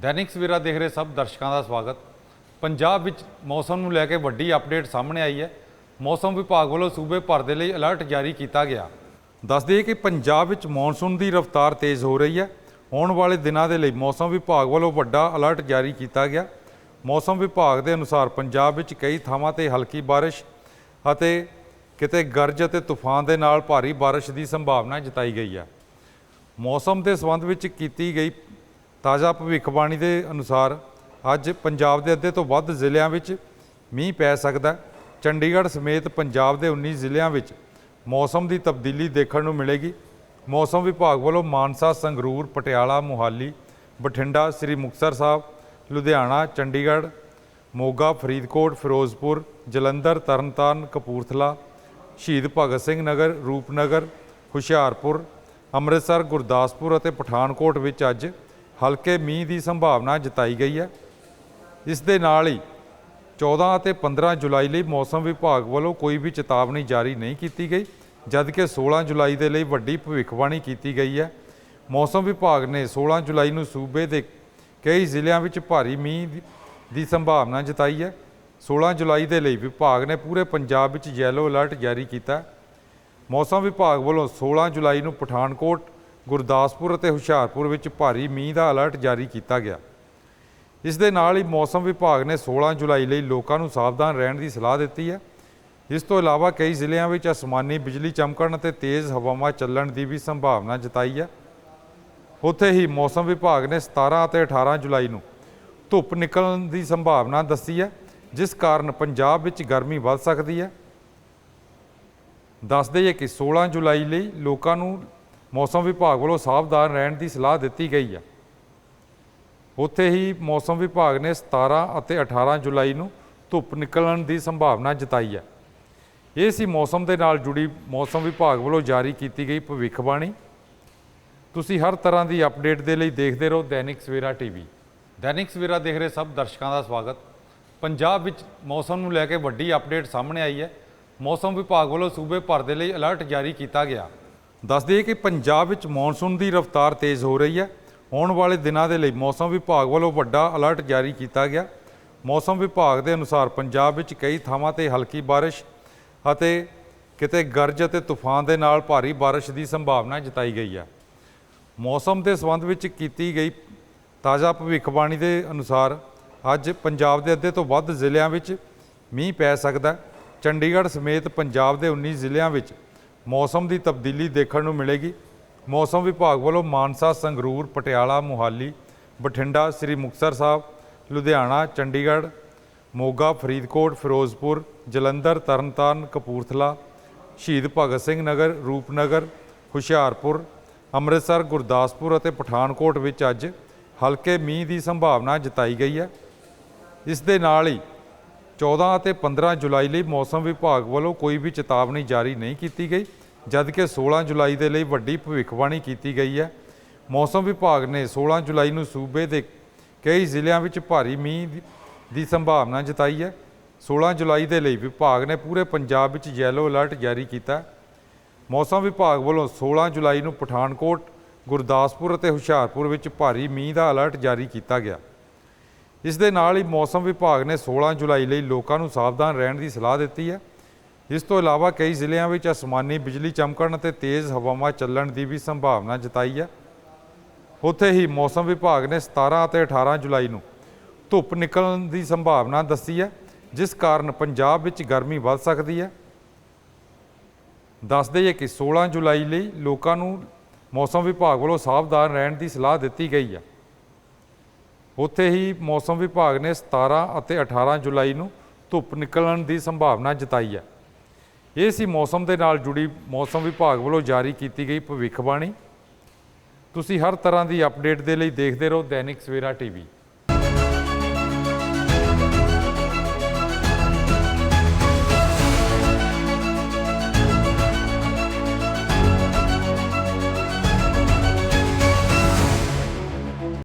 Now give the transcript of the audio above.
ਦੈਨਿਕ ਸਵੇਰਾ ਦੇਖ ਰਹੇ ਸਭ ਦਰਸ਼ਕਾਂ ਦਾ ਸਵਾਗਤ। ਪੰਜਾਬ ਵਿੱਚ ਮੌਸਮ ਨੂੰ ਲੈ ਕੇ ਵੱਡੀ ਅਪਡੇਟ ਸਾਹਮਣੇ ਆਈ ਹੈ। ਮੌਸਮ ਵਿਭਾਗ ਵੱਲੋਂ ਸੂਬੇ ਭਰ ਦੇ ਲਈ ਅਲਰਟ ਜਾਰੀ ਕੀਤਾ ਗਿਆ। ਦੱਸ ਦਈਏ ਕਿ ਪੰਜਾਬ ਵਿੱਚ ਮੌਨਸੂਨ ਦੀ ਰਫ਼ਤਾਰ ਤੇਜ਼ ਹੋ ਰਹੀ ਹੈ। ਆਉਣ ਵਾਲੇ ਦਿਨਾਂ ਦੇ ਲਈ ਮੌਸਮ ਵਿਭਾਗ ਵੱਲੋਂ ਵੱਡਾ ਅਲਰਟ ਜਾਰੀ ਕੀਤਾ ਗਿਆ। ਮੌਸਮ ਵਿਭਾਗ ਦੇ ਅਨੁਸਾਰ ਪੰਜਾਬ ਵਿੱਚ ਕਈ ਥਾਵਾਂ ਤੇ ਹਲਕੀ ਬਾਰਿਸ਼ ਅਤੇ ਕਿਤੇ ਗਰਜ ਅਤੇ ਤੂਫਾਨ ਦੇ ਨਾਲ ਭਾਰੀ ਬਾਰਿਸ਼ ਦੀ ਸੰਭਾਵਨਾ ਜਤਾਈ ਗਈ ਹੈ। ਮੌਸਮ ਦੇ ਸੰਬੰਧ ਵਿੱਚ ਕੀਤੀ ਗਈ ਤਾਜ਼ਾ ਭਵਿੱਖਬਾਣੀ ਦੇ ਅਨੁਸਾਰ ਅੱਜ ਪੰਜਾਬ ਦੇ ਅੱਧੇ ਤੋਂ ਵੱਧ ਜ਼ਿਲ੍ਹਿਆਂ ਵਿੱਚ ਮੀਂਹ ਪੈ ਸਕਦਾ ਹੈ। ਚੰਡੀਗੜ੍ਹ ਸਮੇਤ ਪੰਜਾਬ ਦੇ 19 ਜ਼ਿਲ੍ਹਿਆਂ ਵਿੱਚ ਮੌਸਮ ਦੀ ਤਬਦੀਲੀ ਦੇਖਣ ਨੂੰ ਮਿਲੇਗੀ। ਮੌਸਮ ਵਿਭਾਗ ਵੱਲੋਂ ਮਾਨਸਾ, ਸੰਗਰੂਰ, ਪਟਿਆਲਾ, ਮੁਹਾਲੀ, ਬਠਿੰਡਾ, ਸ੍ਰੀ ਮੁਕਤਸਰ ਸਾਹਿਬ, ਲੁਧਿਆਣਾ, ਚੰਡੀਗੜ੍ਹ, ਮੋਗਾ, ਫਰੀਦਕੋਟ, ਫਿਰੋਜ਼ਪੁਰ, ਜਲੰਧਰ, ਤਰਨਤਾਰਨ, ਕਪੂਰਥਲਾ, ਸ਼ਹੀਦ ਭਗਤ ਸਿੰਘ ਨਗਰ, ਰੂਪਨਗਰ, ਹੁਸ਼ਿਆਰਪੁਰ, ਅੰਮ੍ਰਿਤਸਰ, ਗੁਰਦਾਸਪੁਰ ਅਤੇ ਪਠਾਨਕੋਟ ਵਿੱਚ ਅੱਜ ਹਲਕੇ ਮੀਂਹ ਦੀ ਸੰਭਾਵਨਾ ਜਤਾਈ ਗਈ ਹੈ। ਇਸ ਦੇ ਨਾਲ ਹੀ 14 ਅਤੇ 15 ਜੁਲਾਈ ਲਈ ਮੌਸਮ ਵਿਭਾਗ ਵੱਲੋਂ ਕੋਈ ਵੀ ਚੇਤਾਵਨੀ ਜਾਰੀ ਨਹੀਂ ਕੀਤੀ ਗਈ, ਜਦਕਿ 16 ਜੁਲਾਈ ਦੇ ਲਈ ਵੱਡੀ ਭਵਿੱਖਬਾਣੀ ਕੀਤੀ ਗਈ ਹੈ। ਮੌਸਮ ਵਿਭਾਗ ਨੇ 16 ਜੁਲਾਈ ਨੂੰ ਸੂਬੇ ਦੇ ਕਈ ਜ਼ਿਲ੍ਹਿਆਂ ਵਿੱਚ ਭਾਰੀ ਮੀਂਹ ਦੀ- ਸੰਭਾਵਨਾ ਜਤਾਈ ਹੈ। 16 ਜੁਲਾਈ ਦੇ ਲਈ ਵਿਭਾਗ ਨੇ ਪੂਰੇ ਪੰਜਾਬ ਵਿੱਚ ਯੈਲੋ ਅਲਰਟ ਜਾਰੀ ਕੀਤਾ। ਮੌਸਮ ਵਿਭਾਗ ਵੱਲੋਂ 16 ਜੁਲਾਈ ਨੂੰ ਪਠਾਨਕੋਟ ਗੁਰਦਾਸਪੁਰ ਅਤੇ ਹੁਸ਼ਿਆਰਪੁਰ ਵਿੱਚ ਭਾਰੀ ਮੀਂਹ ਦਾ ਅਲਰਟ ਜਾਰੀ ਕੀਤਾ ਗਿਆ। ਇਸ ਦੇ ਨਾਲ ਹੀ ਮੌਸਮ ਵਿਭਾਗ ਨੇ 16 ਜੁਲਾਈ ਲਈ ਲੋਕਾਂ ਨੂੰ ਸਾਵਧਾਨ ਰਹਿਣ ਦੀ ਸਲਾਹ ਦਿੱਤੀ ਹੈ। ਇਸ ਤੋਂ ਇਲਾਵਾ ਕਈ ਜ਼ਿਲ੍ਹਿਆਂ ਵਿੱਚ ਅਸਮਾਨੀ ਬਿਜਲੀ ਚਮਕਣ ਅਤੇ ਤੇਜ਼ ਹਵਾਵਾਂ ਚੱਲਣ ਦੀ ਵੀ ਸੰਭਾਵਨਾ ਜਤਾਈ ਹੈ। ਉੱਥੇ ਹੀ ਮੌਸਮ ਵਿਭਾਗ ਨੇ 17 ਅਤੇ 18 ਜੁਲਾਈ ਨੂੰ ਧੁੱਪ ਨਿਕਲਣ ਦੀ ਸੰਭਾਵਨਾ ਦੱਸੀ ਹੈ, ਜਿਸ ਕਾਰਨ ਪੰਜਾਬ ਵਿੱਚ ਗਰਮੀ ਵੱਧ ਸਕਦੀ ਹੈ। ਦੱਸ ਦਈਏ ਕਿ 16 ਜੁਲਾਈ ਲਈ ਲੋਕਾਂ ਨੂੰ ਮੌਸਮ ਵਿਭਾਗ ਵੱਲੋਂ ਸਾਵਧਾਨ ਰਹਿਣ ਦੀ ਸਲਾਹ ਦਿੱਤੀ ਗਈ ਹੈ ਉੱਥੇ ਹੀ ਮੌਸਮ ਵਿਭਾਗ ਨੇ 17 ਅਤੇ 18 ਜੁਲਾਈ ਨੂੰ ਧੁੱਪ ਨਿਕਲਣ ਦੀ ਸੰਭਾਵਨਾ ਜਤਾਈ ਹੈ ਇਹ ਸੀ ਮੌਸਮ ਦੇ ਨਾਲ ਜੁੜੀ ਮੌਸਮ ਵਿਭਾਗ ਵੱਲੋਂ ਜਾਰੀ ਕੀਤੀ ਗਈ ਭਵਿੱਖਬਾਣੀ। ਤੁਸੀਂ ਹਰ ਤਰ੍ਹਾਂ ਦੀ ਅਪਡੇਟ ਦੇ ਲਈ ਦੇਖਦੇ ਰਹੋ ਦੈਨਿਕ ਸਵੇਰਾ ਟੀਵੀ ਦੈਨਿਕ ਸਵੇਰਾ ਦੇਖ ਰਹੇ ਸਭ ਦਰਸ਼ਕਾਂ ਦਾ ਸਵਾਗਤ। ਪੰਜਾਬ ਵਿੱਚ ਮੌਸਮ ਨੂੰ ਲੈ ਕੇ ਵੱਡੀ ਅਪਡੇਟ ਸਾਹਮਣੇ ਆਈ ਹੈ। ਮੌਸਮ ਵਿਭਾਗ ਵੱਲੋਂ ਸੂਬੇ ਭਰ ਦੇ ਲਈ ਅਲਰਟ ਜਾਰੀ ਕੀਤਾ ਗਿਆ। ਦੱਸ ਦਈਏ ਕਿ ਪੰਜਾਬ ਵਿੱਚ ਮੌਨਸੂਨ ਦੀ ਰਫ਼ਤਾਰ ਤੇਜ਼ ਹੋ ਰਹੀ ਹੈ। ਆਉਣ ਵਾਲੇ ਦਿਨਾਂ ਦੇ ਲਈ ਮੌਸਮ ਵਿਭਾਗ ਵੱਲੋਂ ਵੱਡਾ ਅਲਰਟ ਜਾਰੀ ਕੀਤਾ ਗਿਆ। ਮੌਸਮ ਵਿਭਾਗ ਦੇ ਅਨੁਸਾਰ ਪੰਜਾਬ ਵਿੱਚ ਕਈ ਥਾਵਾਂ ਤੇ ਹਲਕੀ ਬਾਰਿਸ਼ ਅਤੇ ਕਿਤੇ ਗਰਜ ਅਤੇ ਤੂਫਾਨ ਦੇ ਨਾਲ ਭਾਰੀ ਬਾਰਿਸ਼ ਦੀ ਸੰਭਾਵਨਾ ਜਤਾਈ ਗਈ ਹੈ। ਮੌਸਮ ਦੇ ਸੰਬੰਧ ਵਿੱਚ ਕੀਤੀ ਗਈ ਤਾਜ਼ਾ ਭਵਿੱਖਬਾਣੀ ਦੇ ਅਨੁਸਾਰ ਅੱਜ ਪੰਜਾਬ ਦੇ ਅੱਧੇ ਤੋਂ ਵੱਧ ਜ਼ਿਲ੍ਹਿਆਂ ਵਿੱਚ ਮੀਂਹ ਪੈ ਸਕਦਾ ਹੈ। ਚੰਡੀਗੜ੍ਹ ਸਮੇਤ ਪੰਜਾਬ ਦੇ 19 ਜ਼ਿਲ੍ਹਿਆਂ ਵਿੱਚ ਮੌਸਮ ਦੀ ਤਬਦੀਲੀ ਦੇਖਣ ਨੂੰ ਮਿਲੇਗੀ। ਮੌਸਮ ਵਿਭਾਗ ਵੱਲੋਂ ਮਾਨਸਾ, ਸੰਗਰੂਰ, ਪਟਿਆਲਾ, ਮੁਹਾਲੀ, ਬਠਿੰਡਾ, ਸ੍ਰੀ ਮੁਕਤਸਰ ਸਾਹਿਬ, ਲੁਧਿਆਣਾ, ਚੰਡੀਗੜ੍ਹ, ਮੋਗਾ, ਫਰੀਦਕੋਟ, ਫਿਰੋਜ਼ਪੁਰ, ਜਲੰਧਰ, ਤਰਨਤਾਰਨ, ਕਪੂਰਥਲਾ, ਸ਼ਹੀਦ ਭਗਤ ਸਿੰਘ ਨਗਰ, ਰੂਪਨਗਰ, ਹੁਸ਼ਿਆਰਪੁਰ, ਅੰਮ੍ਰਿਤਸਰ, ਗੁਰਦਾਸਪੁਰ ਅਤੇ ਪਠਾਨਕੋਟ ਵਿੱਚ ਅੱਜ ਹਲਕੇ ਮੀਂਹ ਦੀ ਸੰਭਾਵਨਾ ਜਤਾਈ ਗਈ ਹੈ। ਇਸ ਦੇ ਨਾਲ ਹੀ 14 ਅਤੇ 15 ਜੁਲਾਈ ਲਈ ਮੌਸਮ ਵਿਭਾਗ ਵੱਲੋਂ ਕੋਈ ਵੀ ਚੇਤਾਵਨੀ ਜਾਰੀ ਨਹੀਂ ਕੀਤੀ ਗਈ। ਜਦਕਿ 16 ਜੁਲਾਈ ਦੇ ਲਈ ਵੱਡੀ ਭਵਿੱਖਬਾਣੀ ਕੀਤੀ ਗਈ ਹੈ। ਮੌਸਮ ਵਿਭਾਗ ਨੇ 16 ਜੁਲਾਈ ਨੂੰ ਸੂਬੇ ਦੇ ਕਈ ਜ਼ਿਲ੍ਹਿਆਂ ਵਿੱਚ ਭਾਰੀ ਮੀਂਹ ਦੀ- ਸੰਭਾਵਨਾ ਜਤਾਈ ਹੈ। 16 ਜੁਲਾਈ ਦੇ ਲਈ ਵਿਭਾਗ ਨੇ ਪੂਰੇ ਪੰਜਾਬ ਵਿੱਚ ਯੈਲੋ ਅਲਰਟ ਜਾਰੀ ਕੀਤਾ। ਮੌਸਮ ਵਿਭਾਗ ਵੱਲੋਂ 16 ਜੁਲਾਈ ਨੂੰ ਪਠਾਨਕੋਟ, ਗੁਰਦਾਸਪੁਰ ਅਤੇ ਹੁਸ਼ਿਆਰਪੁਰ ਵਿੱਚ ਭਾਰੀ ਮੀਂਹ ਦਾ ਅਲਰਟ ਜਾਰੀ ਕੀਤਾ ਗਿਆ। ਇਸ ਦੇ ਨਾਲ ਹੀ ਮੌਸਮ ਵਿਭਾਗ ਨੇ 16 ਜੁਲਾਈ ਲਈ ਲੋਕਾਂ ਨੂੰ ਸਾਵਧਾਨ ਰਹਿਣ ਦੀ ਸਲਾਹ ਦਿੱਤੀ ਹੈ। ਇਸ ਤੋਂ ਇਲਾਵਾ ਕਈ ਜ਼ਿਲ੍ਹਿਆਂ ਵਿੱਚ ਅਸਮਾਨੀ ਬਿਜਲੀ ਚਮਕਣ ਅਤੇ ਤੇਜ਼ ਹਵਾਵਾਂ ਚੱਲਣ ਦੀ ਵੀ ਸੰਭਾਵਨਾ ਜਤਾਈ ਹੈ। ਉੱਥੇ ਹੀ ਮੌਸਮ ਵਿਭਾਗ ਨੇ 17 ਅਤੇ 18 ਜੁਲਾਈ ਨੂੰ ਧੁੱਪ ਨਿਕਲਣ ਦੀ ਸੰਭਾਵਨਾ ਦੱਸੀ ਹੈ, ਜਿਸ ਕਾਰਨ ਪੰਜਾਬ ਵਿੱਚ ਗਰਮੀ ਵੱਧ ਸਕਦੀ ਹੈ। ਦੱਸ ਦਈਏ ਕਿ 16 ਜੁਲਾਈ ਲਈ ਲੋਕਾਂ ਨੂੰ ਮੌਸਮ ਵਿਭਾਗ ਵੱਲੋਂ ਸਾਵਧਾਨ ਰਹਿਣ ਦੀ ਸਲਾਹ ਦਿੱਤੀ ਗਈ ਹੈ। ਉੱਥੇ ਹੀ ਮੌਸਮ ਵਿਭਾਗ ਨੇ 17 ਅਤੇ 18 ਜੁਲਾਈ ਨੂੰ ਧੁੱਪ ਨਿਕਲਣ ਦੀ ਸੰਭਾਵਨਾ ਜਤਾਈ ਹੈ। ਇਹ ਸੀ ਮੌਸਮ ਦੇ ਨਾਲ ਜੁੜੀ ਮੌਸਮ ਵਿਭਾਗ ਵੱਲੋਂ ਜਾਰੀ ਕੀਤੀ ਗਈ ਭਵਿੱਖਬਾਣੀ। ਤੁਸੀਂ ਹਰ ਤਰ੍ਹਾਂ ਦੀ ਅਪਡੇਟ ਦੇ ਲਈ ਦੇਖਦੇ ਰਹੋ ਦੈਨਿਕ ਸਵੇਰਾ ਟੀਵੀ।